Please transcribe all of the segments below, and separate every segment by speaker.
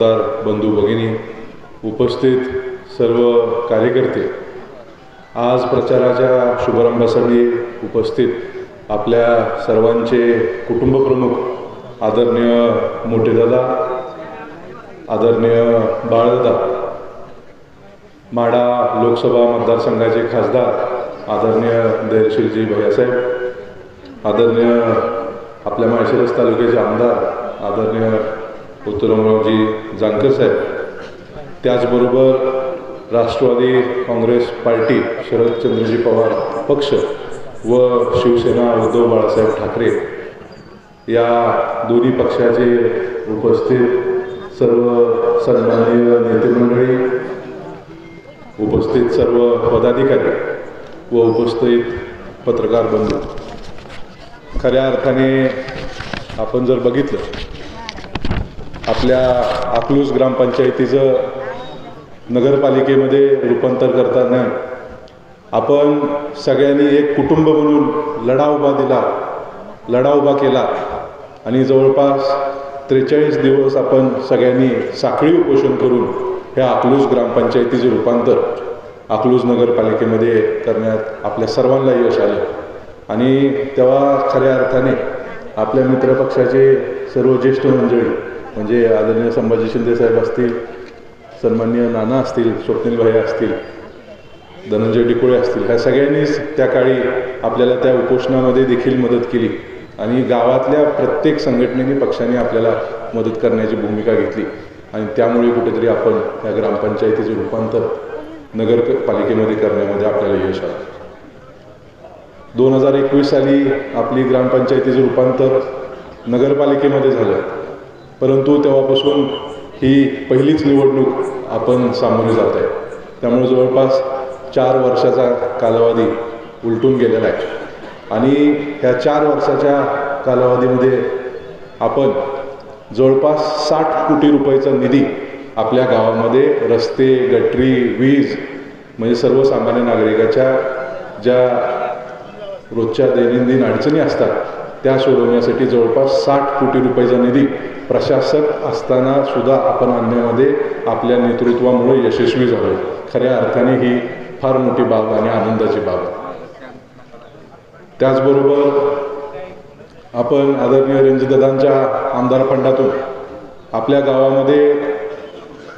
Speaker 1: तर बंधू भगिनी उपस्थित सर्व कार्यकर्ते आज प्रचाराच्या शुभारंभासाठी उपस्थित आपल्या सर्वांचे कुटुंबप्रमुख आदरणीय मोठेदादा आदरणीय बाळदादा माडा लोकसभा मतदारसंघाचे खासदार आदरणीय धैर्यशीलजी भैयासाहेब आदरणीय आपल्या माळशिरस तालुक्याचे आमदार आदरणीय उत्तमरावजी जानकर साहेब. त्याचबरोबर राष्ट्रवादी काँग्रेस पार्टी शरदचंद्रजी पवार पक्ष व शिवसेना उद्धव बाळासाहेब ठाकरे या दोन्ही पक्षाचे उपस्थित सर्व सन्माननीय नेतेमंडळी उपस्थित सर्व पदाधिकारी व उपस्थित पत्रकार बंधू. खऱ्या अर्थाने आपण जर बघितलं आपल्या अकलूज ग्रामपंचायतीचं नगरपालिकेमध्ये रूपांतर करताना आपण सगळ्यांनी एक कुटुंब म्हणून लढा उभा दिला लढा उभा केला आणि जवळपास त्रेचाळीस दिवस आपण सगळ्यांनी साखळी उपोषण करून ह्या अकलूज ग्रामपंचायतीचे रूपांतर अकलूज नगरपालिकेमध्ये करण्यात आपल्या सर्वांना यश आलं. आणि तेव्हा खऱ्या अर्थाने आपल्या मित्रपक्षाचे सर्व ज्येष्ठ मंडळी म्हणजे आदरणीय संभाजी शिंदे साहेब असतील सन्माननीय नाना असतील स्वप्नील भाई असतील धनंजय डिकोळे असतील ह्या सगळ्यांनीच त्या काळी आपल्याला त्या उपोषणामध्ये देखील मदत केली. आणि गावातल्या प्रत्येक संघटनेने पक्षाने आपल्याला मदत करण्याची भूमिका घेतली. आणि त्यामुळे कुठेतरी आपण या ग्रामपंचायतीचे रूपांतर नगरपालिकेमध्ये करण्यामध्ये आपल्याला यश आलं. दोन हजार एकवीस साली आपली ग्रामपंचायतीचं रूपांतर नगरपालिकेमध्ये झालं. परंतु तेव्हापासून ही पहिलीच निवडणूक आपण सामोरे जात आहे. त्यामुळे जवळपास चार वर्षाचा कालावधी उलटून गेलेला आहे. आणि ह्या चार वर्षाच्या कालावधीमध्ये आपण जवळपास साठ कोटी रुपयाचा निधी आपल्या गावामध्ये रस्ते गटरी वीज म्हणजे सर्वसामान्य नागरिकाच्या ज्या रोजच्या दैनंदिन अडचणी असतात त्या सोडवण्यासाठी जवळपास साठ कोटी रुपयाचा निधी प्रशासक असताना सुद्धा आपण आणण्यामध्ये आपल्या नेतृत्वामुळे यशस्वी झालो खऱ्या अर्थाने ही फार मोठी बाब आणि आनंदाची बाब त्याचबरोबर आपण आदरणीय रणजितदादांच्या आमदार फंडातून आपल्या गावामध्ये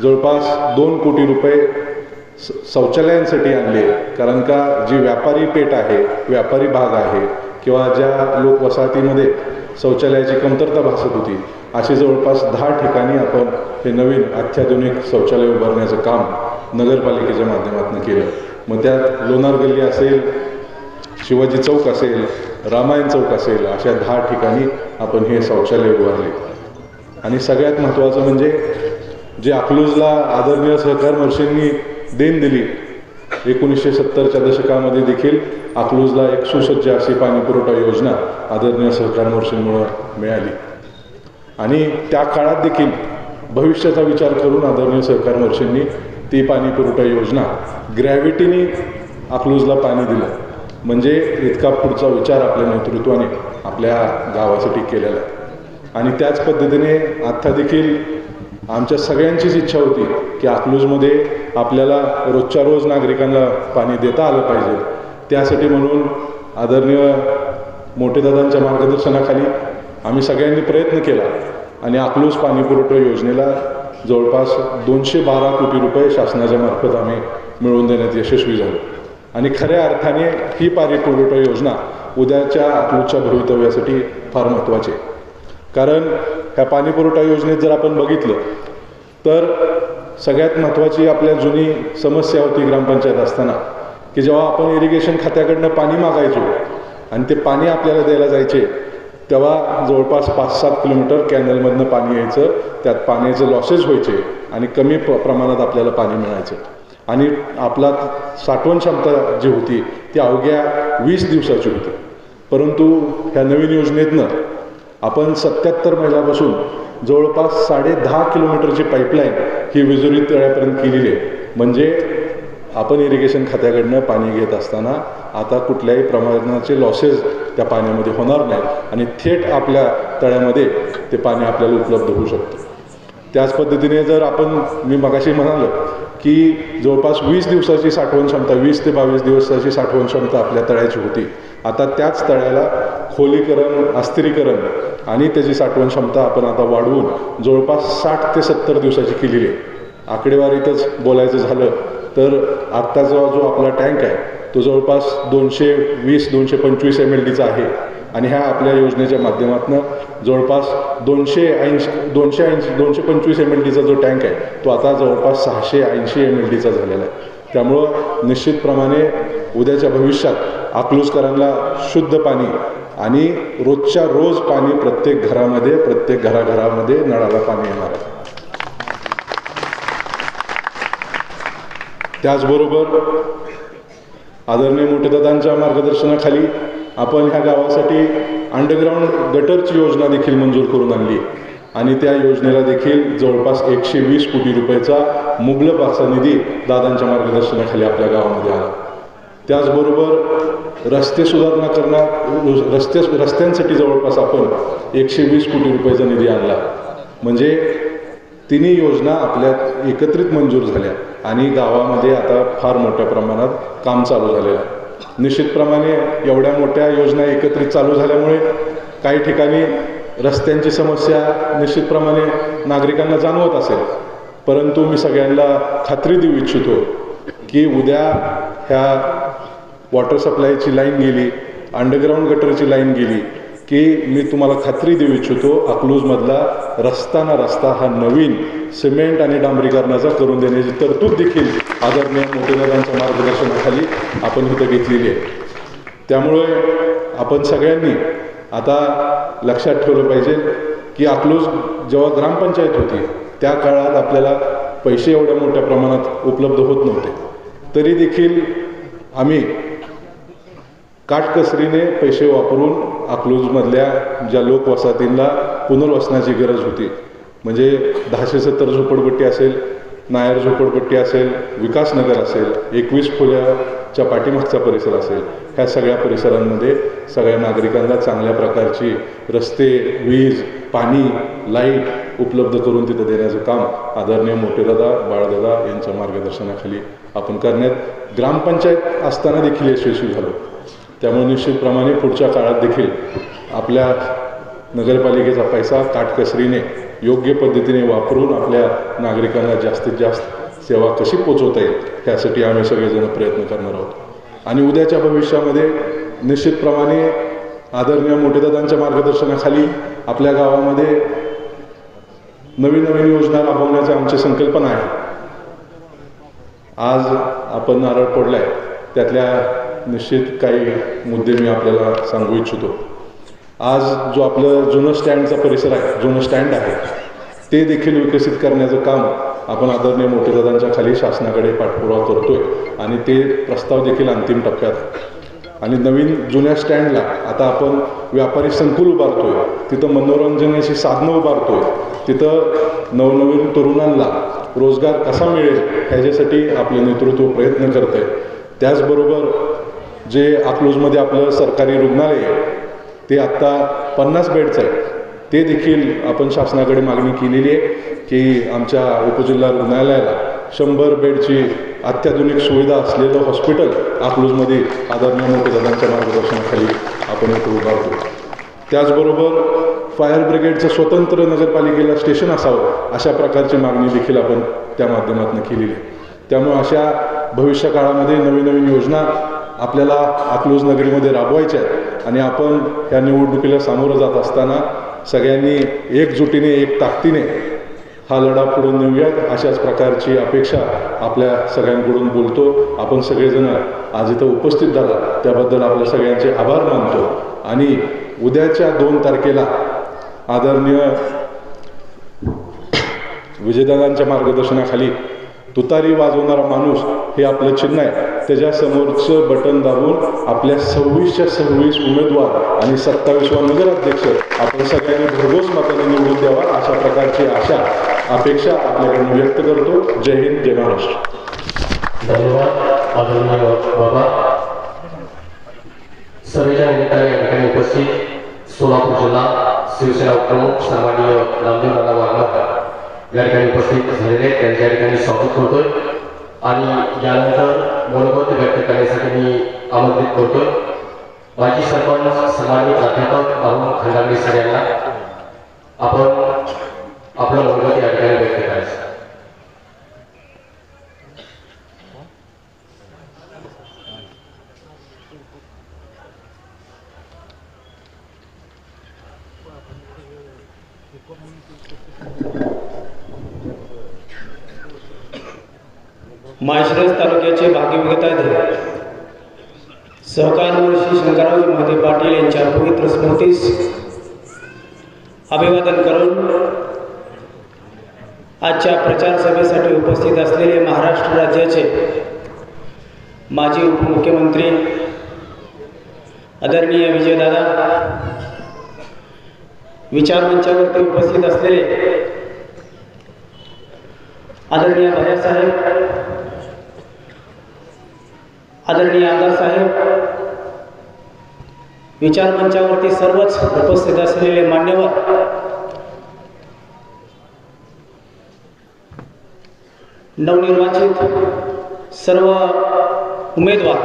Speaker 1: जवळपास दोन कोटी रुपये शौचालयांसाठी आणले कारण का जी व्यापारी पेठ आहे व्यापारी भाग आहे किंवा ज्या लोक वसाहतीमध्ये शौचालयाची कमतरता भासत होती अशी जवळपास दहा ठिकाणी आपण हे नवीन अत्याधुनिक शौचालय उभारण्याचं काम नगरपालिकेच्या माध्यमातून केलं. मग त्यात लोणार गल्ली असेल शिवाजी चौक असेल रामायण चौक असेल अशा दहा ठिकाणी आपण हे शौचालय उभारले. आणि सगळ्यात महत्त्वाचं म्हणजे जे अकलूजला आदरणीय सहकार महर्षींनी देण दिली एकोणीसशे सत्तरच्या दशकामध्ये देखील अकलूजला एक सुसज्ज अशी पाणीपुरवठा योजना आदरणीय सहकार महर्षींमुळं मिळाली. आणि त्या काळात देखील भविष्याचा विचार करून आदरणीय सहकार महर्षींनी ती पाणीपुरवठा योजना ग्रॅव्हिटीने अकलूजला पाणी दिलं. म्हणजे इतका पुढचा विचार आपल्या नेतृत्वाने आपल्या गावासाठी केलेला आहे. आणि त्याच पद्धतीने आत्ता देखील आमच्या सगळ्यांचीच इच्छा होती की अकलूजमध्ये आपल्याला रोजच्या रोज नागरिकांना पाणी देता आलं पाहिजे. त्यासाठी म्हणून आदरणीय मोठेदादांच्या मार्गदर्शनाखाली आम्ही सगळ्यांनी प्रयत्न केला आणि अकलूज पाणीपुरवठा योजनेला जवळपास दोनशे बारा कोटी रुपये शासनाच्या मार्फत आम्ही मिळवून देण्यात यशस्वी झालो. आणि खऱ्या अर्थाने ही पाणीपुरवठा योजना उद्याच्या अकलूजच्या भवितव्यासाठी फार महत्त्वाची आहे. कारण ह्या पाणीपुरवठा योजनेत जर आपण बघितलं तर सगळ्यात महत्त्वाची आपल्या जुनी समस्या होती ग्रामपंचायत असताना की जेव्हा आपण इरिगेशन खात्याकडनं पाणी मागायचो आणि ते पाणी आपल्याला द्यायला जायचे तेव्हा जवळपास पाच सात किलोमीटर कॅनलमधनं पाणी यायचं त्यात पाण्याचे लॉसेस व्हायचे आणि कमी प्र प्रमाणात आपल्याला पाणी मिळायचं. आणि आपला साठवण क्षमता जी होती ती अवघ्या वीस दिवसाची होती. परंतु ह्या नवीन योजनेतनं आपण सत्याहत्तर महिन्यापासून जवळपास साडे दहा किलोमीटरची पाईपलाईन ही विजुरी तळ्यापर्यंत केलेली आहे. म्हणजे आपण इरिगेशन खात्याकडनं पाणी घेत असताना आता कुठल्याही प्रमाणाचे लॉसेस त्या पाण्यामध्ये होणार नाहीत. आणि थेट आपल्या तळ्यामध्ये ते पाणी आपल्याला उपलब्ध होऊ शकतं. त्याच पद्धतीने जर आपण मी मगाशी म्हणालो की जवळपास वीस दिवसाची साठवण क्षमता वीस ते बावीस दिवसाची साठवण क्षमता आपल्या तळ्याची होती. आता त्याच तळ्याला खोलीकरण अस्थिरीकरण आणि त्याची साठवण क्षमता आपण आता वाढवून जवळपास साठ ते सत्तर दिवसाची केलेली आहे. आकडेवारीतच बोलायचं झालं तर आत्ताचा जो आपला टँक आहे तो जवळपास दोनशे वीस दोनशे पंचवीस एम एल डीचा आहे. आणि ह्या आपल्या योजनेच्या माध्यमातून जवळपास दोनशे ऐंशी दोनशे ऐंशी दोनशे पंचवीस एम एल डीचा जो टँक आहे तो आता जवळपास सहाशे ऐंशी एम एल डीचा झालेला आहे. त्यामुळं निश्चितप्रमाणे उद्याच्या भविष्यात अकलूजकरांना शुद्ध पाणी आणि रोजच्या रोज पाणी प्रत्येक घरामध्ये प्रत्येक घराघरामध्ये नळाला पाणी येणार. आहे त्याचबरोबर आदरणीय मोठेदादांच्या मार्गदर्शनाखाली आपण ह्या गावासाठी अंडरग्राऊंड गटरची योजना देखील मंजूर करून आणली. आणि त्या योजनेला देखील जवळपास एकशे वीस कोटी रुपयाचा मुबलक असा निधी दादांच्या मार्गदर्शनाखाली आपल्या गावामध्ये आला. त्याचबरोबर रस्ते सुधारणा करणार रस्ते रस्त्यांसाठी जवळपास आपण एकशे वीस कोटी रुपयाचा निधी आणला. म्हणजे तिन्ही योजना आपल्या एकत्रित मंजूर झाल्या आणि गावामध्ये आता फार मोठ्या प्रमाणात काम चालू झालेलं आहे. निश्चितप्रमाणे एवढ्या मोठ्या योजना एकत्रित चालू झाल्यामुळे काही ठिकाणी रस्त्यांची समस्या निश्चितप्रमाणे नागरिकांना जाणवत असेल. परंतु मी सगळ्यांना खात्री देऊ इच्छितो की उद्या ह्या वॉटर सप्लायची लाईन गेली अंडरग्राऊंड गटरची लाईन गेली की मी तुम्हाला खात्री देऊ इच्छितो अकलूजमधला रस्ता ना रस्ता हा नवीन सिमेंट आणि डांबरीकरणाचा करून देण्याची तरतूद देखील आदरणीय मोठेदारांच्या मार्गदर्शनाखाली आपण इथं घेतलेली आहे. त्यामुळे आपण सगळ्यांनी आता लक्षात ठेवलं पाहिजे की अकलूज जेव्हा ग्रामपंचायत होती त्या काळात आपल्याला पैसे एवढ्या मोठ्या प्रमाणात उपलब्ध होत नव्हते. तरी देखील आम्ही काटकसरीने पैसे वापरून अकलूजमधल्या ज्या लोकवसाहतींना पुनर्वसनाची गरज होती म्हणजे दहाशे सत्तर झोपडपट्टी असेल नायर झोपडपट्टी असेल विकासनगर असेल एकवीस खोल्याच्या पाठीमागचा परिसर असेल ह्या सगळ्या परिसरांमध्ये सगळ्या नागरिकांना चांगल्या प्रकारची रस्ते वीज पाणी लाइट उपलब्ध करून तिथं देण्याचं काम आदरणीय मोठेदादा बाळदादा यांच्या मार्गदर्शनाखाली आपण करण्यात ग्रामपंचायत असताना देखील यशस्वी झालो. त्यामुळे निश्चितप्रमाणे पुढच्या काळात देखील आपल्या नगरपालिकेचा पैसा काटकसरीने योग्य पद्धतीने वापरून आपल्या नागरिकांना जास्तीत जास्त सेवा कशी पोचवता येईल त्यासाठी आम्ही सगळेजण प्रयत्न करणार आहोत. आणि उद्याच्या भविष्यामध्ये निश्चितप्रमाणे आदरणीय मोठेदादांच्या मार्गदर्शनाखाली आपल्या गावामध्ये नवीन नवीन योजना राबवण्याची आमची संकल्पना आहे. आज आपण नारळ पडलाय त्यातल्या निश्चित काही मुद्दे मी आपल्याला सांगू इच्छितो आज जो आपलं जुनं स्टँडचा परिसर आहे जुनं स्टँड आहे ते देखील विकसित करण्याचं काम आपण आदरणीय मोठेदादांच्या खाली शासनाकडे पाठपुरावा करतोय आणि ते प्रस्ताव देखील अंतिम टप्प्यात आहे. आणि नवीन जुन्या स्टँडला आता आपण व्यापारी संकुल उभारतोय तिथं मनोरंजनाची साधनं उभारतोय तिथं नवनवीन तरुणांना रोजगार कसा मिळेल ह्याच्यासाठी आपलं नेतृत्व प्रयत्न करत आहे त्याचबरोबर जे अकलूजमध्ये आपलं सरकारी रुग्णालय आहे ते आत्ता पन्नास बेडचं आहे. ते देखील आपण शासनाकडे मागणी केलेली आहे की आमच्या उपजिल्हा रुग्णालयाला शंभर बेडची अत्याधुनिक सुविधा असलेलं हॉस्पिटल अकलूजमध्ये आदरणीय मोठेदादांच्या मार्गदर्शनाखाली आपण इथे उभारतो त्याचबरोबर फायर ब्रिगेडचं स्वतंत्र नगरपालिकेला स्टेशन असावं अशा प्रकारची मागणी देखील आपण त्या माध्यमातून केलेली आहे. त्यामुळे अशा भविष्यकाळामध्ये नवीन नवीन योजना आपल्याला अकलूज नगरीमध्ये राबवायच्या आहेत. आणि आपण या निवडणुकीला सामोरं जात असताना सगळ्यांनी एकजुटीने एक ताकदीने हा लढा पुढून नेऊयात. अशाच प्रकारची अपेक्षा आपल्या सगळ्यांकडून बोलतो. आपण सगळेजण आज इथं उपस्थित झाला. त्याबद्दल आपल्या सगळ्यांचे आभार मानतो. आणि उद्याच्या दोन तारखेला आदरणीय विजयदादांच्या मार्गदर्शनाखाली तुतारी वाजवणारा माणूस हे आपलं चिन्ह आहे. त्याच्यासमोरचं बटन दाबून आपल्या सव्वीसच्या सव्वीस उमेदवार आणि सत्तावीसवा नगराध्यक्ष आपण सगळ्यांनी भरघोस मताने निवडून द्यावा अशा प्रकारची आशा अपेक्षा आपल्याकडून व्यक्त करतो. जय हिंद जय महाराष्ट्र.
Speaker 2: धन्यवाद बाबा. सभेच्या निमित्ताने या ठिकाणी उपस्थित सोलापूर जिल्हा शिवसेना प्रमुख सन्माननीय नामदेव दादा वाघमारे. या ठिकाणी उपस्थित झालेले आहेत, त्यांच्या ठिकाणी स्वागत करतोय. आणि यानंतर मनोगत व्यक्त करण्यासाठी मी आमंत्रित करतोय. माजी सरपंच सन्मानित प्राध्यापक अरुण खंडागरे सर यांना आपण आपलं मनोगत या ठिकाणी व्यक्त करायचं
Speaker 3: माळशिरस तालुक्याचे भाग्यविगताधे सहकार श्री शंकरराव महादेव पाटील यांच्या पवित्र स्मृतीस अभिवादन करून आजच्या प्रचार सभेसाठी उपस्थित असलेले महाराष्ट्र राज्याचे माजी उपमुख्यमंत्री आदरणीय विजयदादा विचारमंचावरती उपस्थित असलेले आदरणीय भैयासाहेब आदरणीय आमदार साहेब विचार मंचावरती सर्वच उपस्थित असलेले मान्यवर नवनिर्वाचित सर्व उमेदवार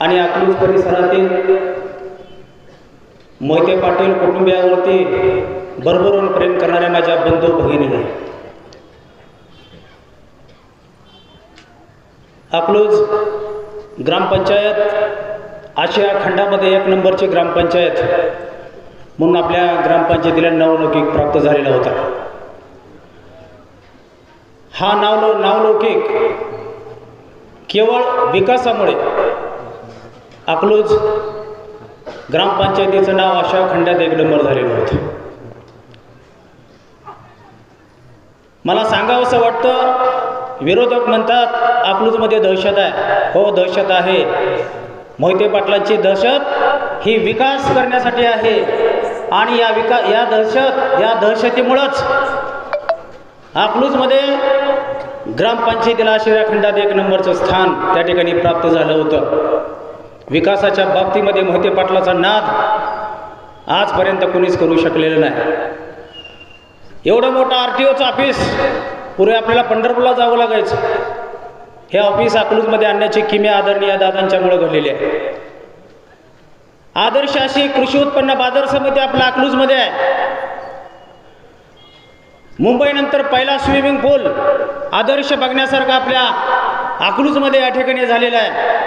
Speaker 3: आणि अकलूज परिसरातील मोहिते पाटील कुटुंबियावरती भरभरून प्रेम करणाऱ्या माझ्या बंधू भगिनी अकलूज ग्रामपंचायत आशिया खंडामध्ये एक नंबरची ग्रामपंचायत म्हणून आपल्या ग्रामपंचायतीला नवलौकिक प्राप्त झालेला होता. हा नावलो नावलौकिक केवळ विकासामुळे अकलूज ग्रामपंचायतीचं नाव अशा खंडात एक नंबर झालेलं होतं. मला सांगावंसं वाटतं विरोधक म्हणतात अकलूजमध्ये दहशत आहे. हो दहशत आहे. मोहिते पाटलांची दहशत ही विकास करण्यासाठी आहे. आणि या विका या दहशत या दहशतीमुळंच अकलूजमध्ये ग्रामपंचायतीला आशिरा खंडात एक नंबरचं स्थान त्या ठिकाणी प्राप्त झालं होतं. विकासाच्या बाबतीमध्ये मोहिते पाटलाचा नाद आजपर्यंत कोणीच करू शकलेलं नाही. एवढं मोठं आर टी ओचं ऑफिस पुढे आपल्याला पंढरपूरला जावं लागायचं. हे ऑफिस अकलूजमध्ये आणण्याची किम्या आदरणीय दादांच्यामुळे घडलेली आहे. आदर्श अशी कृषी उत्पन्न बाजार समिती आपल्या अकलूजमध्ये आहे. मुंबईनंतर पहिला स्विमिंग पूल आदर्श बघण्यासारखा आपल्या अकलूजमध्ये या ठिकाणी झालेला आहे.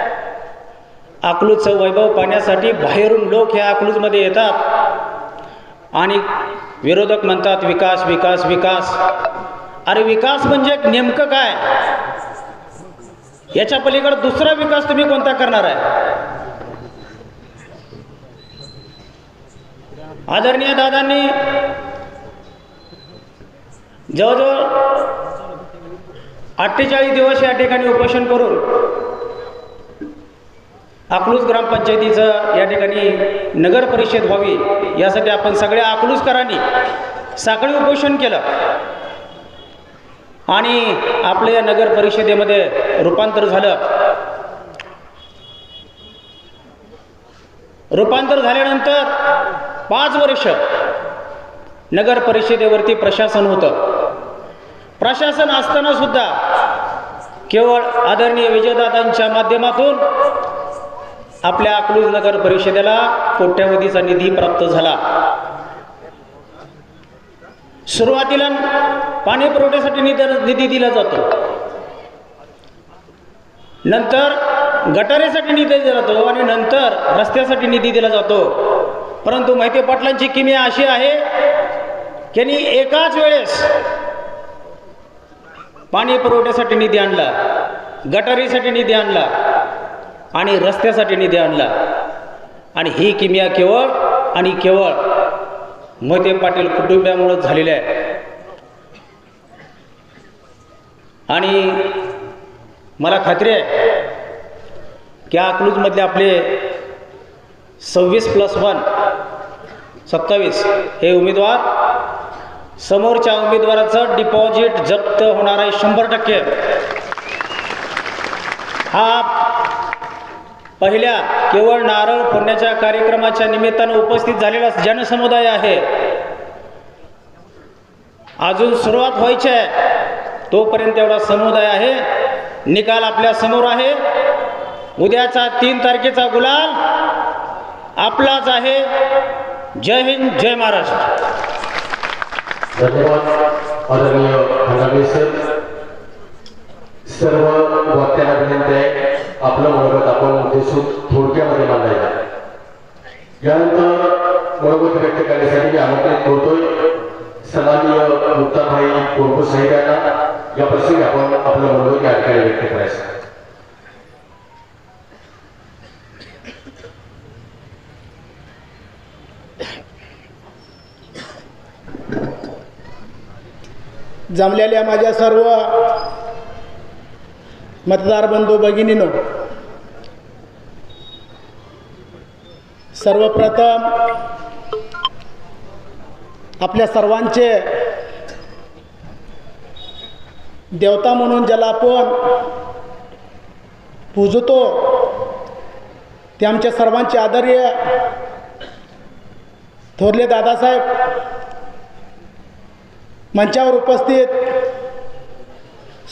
Speaker 3: अकलूजचं वैभव पाहण्यासाठी बाहेरून लोक ह्या अकलूजमध्ये येतात. आणि विरोधक म्हणतात विकास विकास विकास. अरे विकास म्हणजे नेमकं काय? याच्या पलीकडे दुसरा विकास तुम्ही कोणता करणार आहे? आदरणीय दादांनी जवळजवळ अठ्ठेचाळीस दिवस या ठिकाणी उपोषण करून अकलूज ग्रामपंचायतीचं या ठिकाणी नगर परिषद व्हावी यासाठी आपण सगळ्या अकलूजकरांनी साखळी उपोषण केलं. आणि आपलं या नगर परिषदेमध्ये रूपांतर झालं. रूपांतर झाल्यानंतर पाच वर्ष नगर परिषदेवरती प्रशासन होतं. प्रशासन असताना सुद्धा केवळ आदरणीय विजयदादांच्या माध्यमातून आपल्या अकलूज नगर परिषदेला कोट्यावधीचा निधी प्राप्त झाला. सुरुवातीला पाणी पुरवठ्यासाठी निधी निधी दिला जातो. नंतर गटारीसाठी निधी दिला जातो आणि नंतर रस्त्यासाठी निधी दिला जातो. परंतु माहिती पाटलांची किमिया अशी आहे की एकाच वेळेस पाणी पुरवठ्यासाठी निधी आणला गटारीसाठी निधी आणला. आणि रस्त्यासाठी निधी आणला. आणि ही किमिया केवळ आणि केवळ मते पाटील कुटुंबियामुळं झालेली आहे. आणि मला खात्री आहे की अकलूजमधले आपले सव्वीस प्लस वन सत्तावीस हे उमेदवार समोरच्या उमेदवाराचं डिपॉझिट जप्त होणार आहे शंभर टक्के. हा पहिल्या केवळ नारळ फोडण्याच्या कार्यक्रमाच्या निमित्तानं उपस्थित झालेला जनसमुदाय आहे. अजून सुरुवात व्हायची आहे. तोपर्यंत एवढा समुदाय आहे. निकाल आपल्यासमोर आहे. उद्याचा तीन तारखेचा गुलाल आपलाच आहे. जय हिंद जय महाराष्ट्र.
Speaker 2: धन्यवाद सर्व आपलं मनोगत थोडक्यामध्ये मांडायचं यानंतर मनोगत व्यक्त करण्यासाठी मी आमंत्रित करतोय. सन्माननीय मुक्ताभाई कोरबू साहेबांना. या प्रसंगी आपण आपलं मनोगत या ठिकाणी व्यक्त करायचं.
Speaker 4: जमलेल्या माझ्या सर्व मतदार बंधू भगिनीनो सर्वप्रथम आपल्या सर्वांचे देवता म्हणून ज्याला आपण पूजतो ते आमच्या सर्वांचे आदर्य थोरले दादासाहेब मंचावर उपस्थित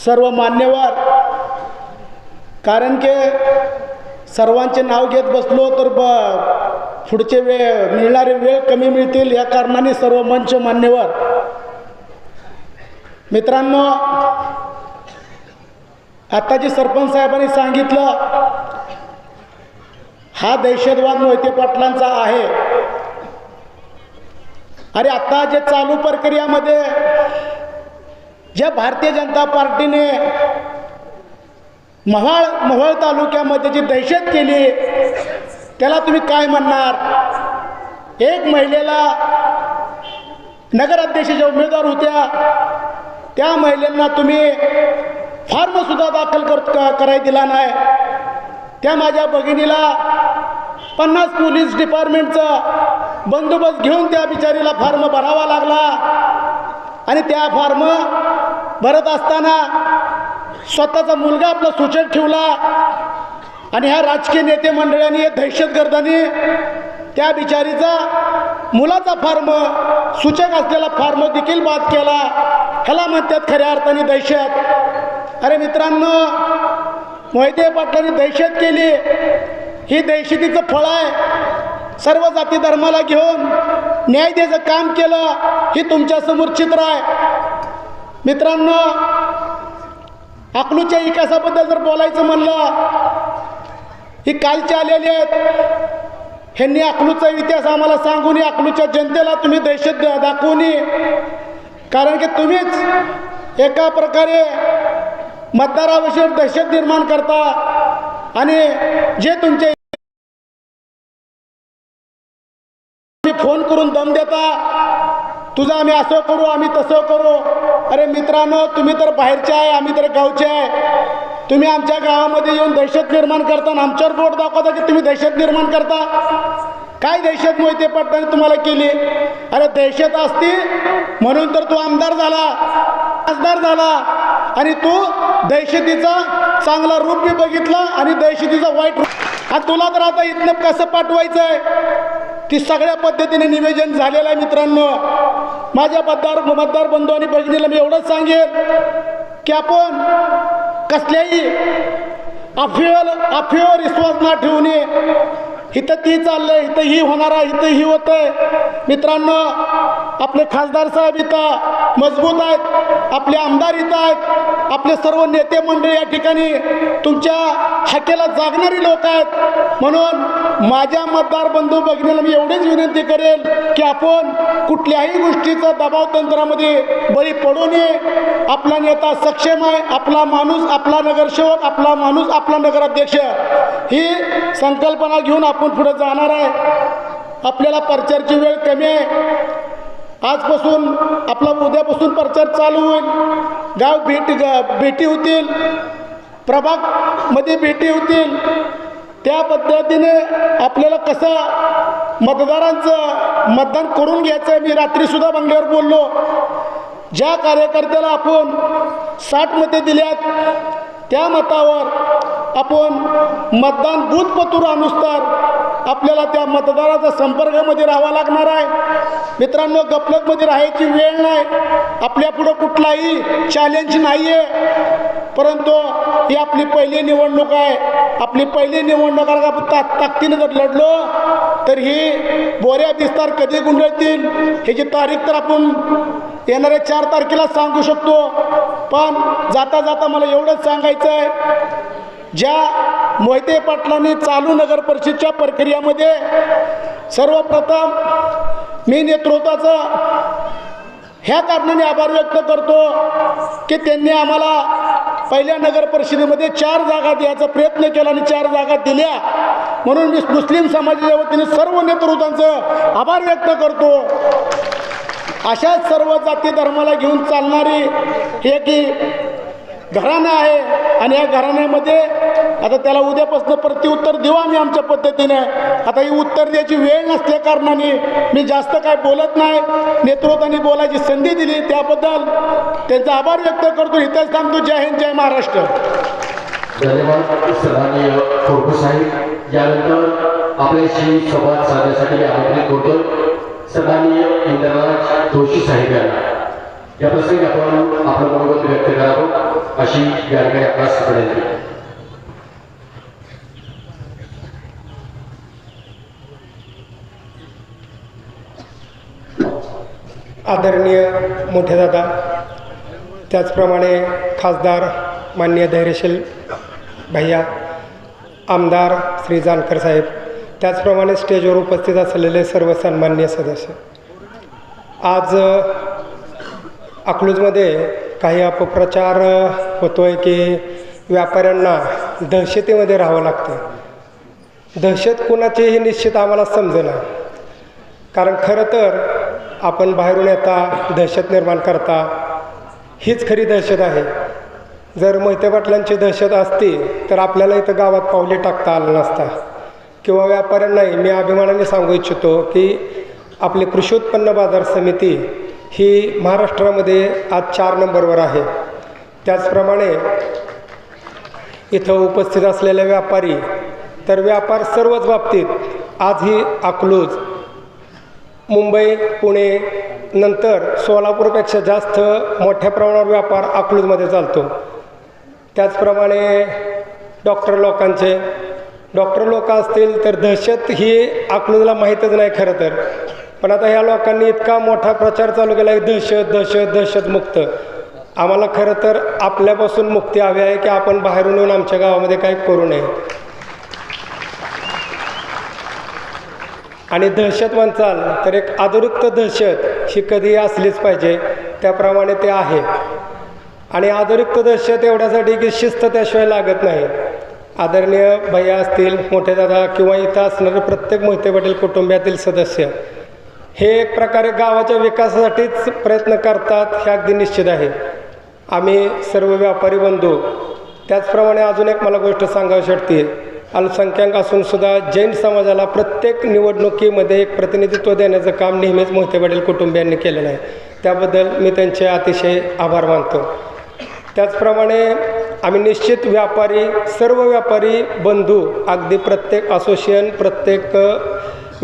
Speaker 4: सर्व मान्यवर कारण की सर्वांचे नाव घेत बसलो तर ब पुढचे वेळ मिळणारे वेळ कमी मिळतील या कारणाने सर्व मंच मान्यवर. मित्रांनो आता जे सरपंच साहेबांनी सांगितलं हा दहशतवाद मोहिते पाटलांचा आहे. अरे आता जे चालू प्रक्रियामध्ये ज्या भारतीय जनता पार्टीने महाळ महाळ तालुक्यामध्ये जी दहशत केली त्याला तुम्ही काय म्हणणार? एक महिलेला नगराध्यक्षाच्या उमेदवार होत्या. त्या महिलांना तुम्ही फॉर्मसुद्धा दाखल कर कराय दिला नाही. त्या माझ्या भगिनीला पन्नास पोलीस डिपार्टमेंटचा बंदोबस्त घेऊन त्या बिचारीला फॉर्म भरावा लागला. आणि त्या फॉर्म भरत असताना स्वतःचा मुलगा आपला सूचक ठेवला. आणि ह्या राजकीय नेते मंडळाने या दहशतगर्दाने त्या बिचारीचा मुलाचा फार्म सूचक असलेला फार्म देखील बाद केला. ह्याला म्हणतात खऱ्या अर्थाने दहशत. अरे मित्रांनो मोहिते पाटलांनी दहशत केली. ही दहशतीचं फळ आहे. सर्व जाती धर्माला घेऊन न्याय द्यायचं काम केलं. ही तुमच्यासमोर चित्र आहे. मित्रांनो अकलूच्या विकासाबद्दल जर बोलायचं म्हणलं ही कालची आलेली आहेत. ह्यांनी अकलूचा इतिहास आम्हाला सांगून अकलूच्या जनतेला तुम्ही दहशत दाखवून कारण की तुम्हीच एका प्रकारे मतदाराविषयी दहशत निर्माण करता आणि जे तुमचे तुम्ही फोन करून दम देता तुझं आम्ही असं करू आम्ही तसं करू. अरे मित्रांनो तुम्ही तर बाहेरचे आहे आम्ही तर गावचे आहे. तुम्ही आमच्या गावामध्ये येऊन दहशत निर्माण करता आणि आमच्यावर बोट दाखवता की तुम्ही दहशत निर्माण करता? काय दहशत मोहिते पाटलांनी तुम्हाला केली? अरे दहशत असती म्हणून तर तू आमदार झाला खासदार झाला. आणि तू दहशतीचा चांगला रूप बी बघितला आणि दहशतीचा वाईट रूप आणि तुला तर आता इथनं कसं पाठवायचं आहे ती सगळ्या पद्धतीने निवेदन झालेलं आहे मित्रांनो. माझ्या मतदार मतदार बंधू आणि बहिणीला मी एवढंच सांगेन की आपण कसल्याही अफवेवर अफवेवर विश्वास न ठेवणे इथं ती चाललंय इथं ही होणार आहे इथं ही होतंय. मित्रांनो आपले खासदार साहेब इथं मजबूत आहेत आपले आमदार इथं आहेत आपले सर्व नेते मंडळी या ठिकाणी तुमच्या हाकेला जागणारी लोक आहेत. म्हणून माझ्या मतदार बंधू भगिनीला मी एवढीच विनंती करेल की आपण कुठल्याही गोष्टीचा दबाव तंत्रामध्ये बळी पडू नये. आपला नेता सक्षम आहे आपला माणूस आपला नगरसेवक आपला माणूस आपला नगराध्यक्ष. ही संकल्पना घेऊन आपण पुढे जाणार आहे. आपल्याला प्रचारची वेळ कमी आहे. आजपासून आपला उद्यापासून प्रचार चालू होईल. गाव भेट भेटी होतील. प्रभागमध्ये भेटी होतील. त्या पद्धतीने आपल्याला कसं मतदारांचं मतदान करून घ्यायचं आहे मी रात्रीसुद्धा बंगल्यावर बोललो. ज्या कार्यकर्त्याला आपण साठ मते दिल्यात त्या मतावर आपण मतदान बूथ आपल्याला त्या मतदाराच्या संपर्कामध्ये राहावा लागणार आहे. मित्रांनो गपलकमध्ये राहायची वेळ नाही. आपल्या पुढं कुठलाही चॅलेंज नाही आहे परंतु ही आपली पहिली निवडणूक आहे. आपली पहिली निवडणूक आपण ता ताकदीनं जर लढलो तर ही बोऱ्या विस्तार कधी गुंडळतील ह्याची तारीख तर आपण येणाऱ्या चार तारखेला सांगू शकतो. पण जाता जाता मला एवढंच सांगायचं आहे ज्या मोहिते पाटलांनी चालू नगर परिषदच्या प्रक्रियामध्ये सर्वप्रथम मी नेतृत्वाचं ह्या कारणाने आभार व्यक्त करतो की त्यांनी आम्हाला पहिल्या नगर परिषदेमध्ये चार जागा द्यायचा प्रयत्न केला आणि चार जागा दिल्या. म्हणून मी मुस्लिम समाजाच्या वतीने सर्व नेतृत्वांचं आभार व्यक्त करतो. अशाच सर्व जाती धर्माला घेऊन चालणारी हे की घराणं आहे आणि या घराण्यामध्ये आता त्याला उद्यापासून प्रत्युत्तर देऊ आम्ही आमच्या पद्धतीने. आता ही उत्तर द्यायची वेळ नसल्या कारणाने मी जास्त काय बोलत नाही. नेतृत्वाने बोलायची संधी दिली. त्याबद्दल त्यांचा आभार व्यक्त करतो. इथंच सांगतो जय हिंद जय महाराष्ट्र.
Speaker 2: यानंतर आपल्याशी संवाद साधण्यासाठी आमंत्रित सन्माननीय इंद्रराज जोशी साहेब यांना. या प्रसंगी आपण आपलं मनोगत व्यक्त करावं अशी या ठिकाणी आपणास विनंती
Speaker 5: आदरणीय मोठे दादा त्याचप्रमाणे खासदार मान्य धैर्यशील भैया आमदार श्री जानकर साहेब त्याचप्रमाणे स्टेजवर उपस्थित असलेले सर्व सन्मान्य सदस्य. आज अकलूजमध्ये काही अपप्रचार होतो आहे की व्यापाऱ्यांना दहशतीमध्ये राहावं लागतं दहशत कुणाचीही निश्चित आम्हाला समजेना. कारण खरं तर आपण बाहेरून येता दहशत निर्माण करता हीच खरी दहशत आहे. जर मोहिते पाटलांची दहशत असती तर आपल्याला इथं गावात पावले टाकता आलं नसता. किंवा व्यापाऱ्यांनाही मी अभिमानाने सांगू इच्छितो की आपली कृषी उत्पन्न बाजार समिती ही महाराष्ट्रामध्ये आज चार नंबरवर आहे. त्याचप्रमाणे इथं उपस्थित असलेले व्यापारी तर व्यापार सर्वच बाबतीत आजही अकलूज. मुंबई पुणे नंतर सोलापूरपेक्षा जास्त मोठ्या प्रमाणावर व्यापार अकलूजमध्ये चालतो. त्याचप्रमाणे डॉक्टर लोकांचे. डॉक्टर लोक असतील तर दहशत ही अकलूजला माहीतच नाही खरं तर. पण आता ह्या लोकांनी इतका मोठा प्रचार चालू केला आहे दहशत दहशत दहशतमुक्त आम्हाला खरं तर आपल्यापासून मुक्ती हवी आहे की आपण बाहेरून येऊन आमच्या गावामध्ये काही करू नये. आणि दहशत म्हणचाल तर एक आदरुक्त दहशत ही कधी असलीच पाहिजे त्याप्रमाणे ते आहे. आणि आदरुक्त दहशत एवढ्यासाठी की शिस्त त्याशिवाय लागत नाही. आदरणीय भैया असतील मोठे दादा किंवा इथं असणारे प्रत्येक मोहिते पाटील कुटुंबातील सदस्य हे एक प्रकारे गावाच्या विकासासाठीच प्रयत्न करतात हे अगदी निश्चित आहे. आम्ही सर्व व्यापारी बंधू त्याचप्रमाणे अजून एक मला गोष्ट सांगावी वाटते. अल्पसंख्याक असूनसुद्धा जैन समाजाला प्रत्येक निवडणुकीमध्ये एक प्रतिनिधित्व देण्याचं काम नेहमीच मोहिते वडील कुटुंबियांनी केलेलं आहे. त्याबद्दल मी त्यांचे अतिशय आभार मानतो. त्याचप्रमाणे आम्ही निश्चित व्यापारी सर्व व्यापारी बंधू अगदी प्रत्येक असोसिएशन प्रत्येक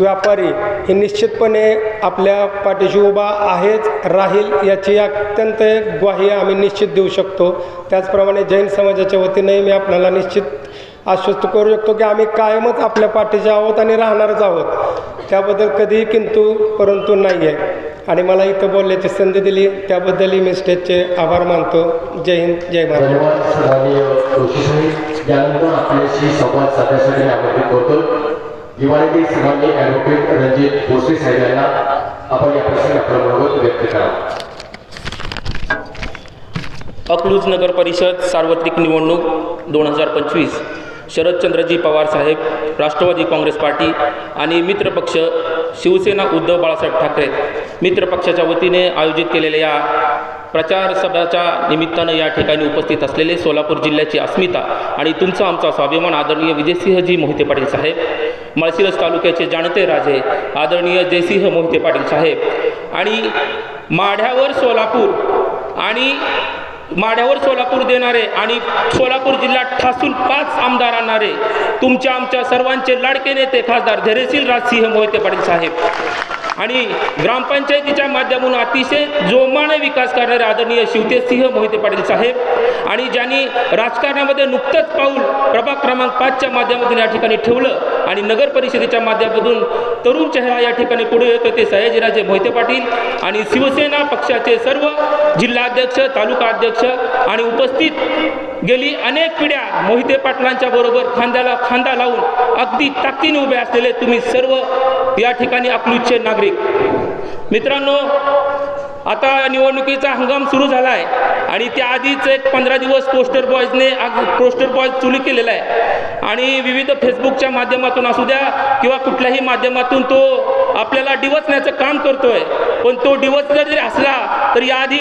Speaker 5: व्यापारी हे निश्चितपणे आपल्या पाठीशी उभा आहेच राहील याची अत्यंत ग्वाही आम्ही निश्चित देऊ शकतो. त्याचप्रमाणे जैन समाजाच्या वतीने मी आपल्याला निश्चित आश्वस्त करू शकतो की आम्ही कायमच आपल्या पाठीचे आहोत आणि राहणारच आहोत. त्याबद्दल कधीही किंतु परंतु नाही आहे आणि मला इथं बोलण्याची संधी दिली त्याबद्दलही मी स्टेजचे आभार मानतो. जय हिंद जय
Speaker 2: महाराज आपल्याशी संवाद साधण्यासाठी आमंत्रित करतो हिवाळी सन्माननीय ॲडव्होकेट रणजित भोसले साहेब यांना आपण या प्रसंगी आपलं मनोगत व्यक्त करा
Speaker 6: अकलूज नगर परिषद सार्वत्रिक निवडणूक दोन हजार पंचवीस. शरदचंद्रजी पवार साहेब राष्ट्रवादी काँग्रेस पार्टी आणि मित्रपक्ष शिवसेना उद्धव बाळासाहेब ठाकरे मित्रपक्षाच्या वतीने आयोजित केलेल्या या प्रचार सभाच्या निमित्तानं या ठिकाणी उपस्थित असलेले सोलापूर जिल्ह्याची अस्मिता आणि तुमचा आमचा स्वाभिमान आदरणीय विजयसिंहजी मोहिते पाटील साहेब माळशिरस तालुक्याचे जाणते राजे आदरणीय जयसिंह मोहिते पाटील साहेब. आणि माढ्यावर सोलापूर आणि माढ्यावर सोलापूर देणारे आणि सोलापूर जिल्ह्यात ठासून पाच आमदार आणणारे तुमच्या आमच्या सर्वांचे लाडके नेते खासदार धैर्यशील राजसिंह मोहिते पाटील साहेब. आणि ग्रामपंचायतीच्या माध्यमातून अतिशय जोमाने विकास करणारे आदरणीय शिवतेजसिंह मोहिते पाटील साहेब. आणि ज्यांनी राजकारणामध्ये नुकतंच पाऊल प्रभाग क्रमांक पाचच्या माध्यमातून या ठिकाणी ठेवलं आणि नगर परिषदेच्या माध्यमातून तरुण चेहरा या ठिकाणी पुढे येतो. ते सयाजीराजे मोहिते पाटील आणि शिवसेना पक्षाचे सर्व जिल्हाध्यक्ष तालुका अध्यक्ष आणि उपस्थित गेली अनेक पिढ्या मोहिते पाटलांच्या बरोबर खांद्याला खांदा लावून अगदी ताकदीने उभे असलेले तुम्ही सर्व या ठिकाणी अकलूजचे नागरिक. मित्रांनो आता निवडणुकीचा हंगाम सुरू झाला आहे आणि त्याआधीच एक पंधरा दिवस पोस्टर बॉयजने पोस्टर बॉयज सुरू केलेला आहे. आणि विविध फेसबुकच्या माध्यमातून असू द्या किंवा कुठल्याही माध्यमातून तो आपल्याला डिवचण्याचं काम करतोय. पण तो डिवच जरी असला तर याआधी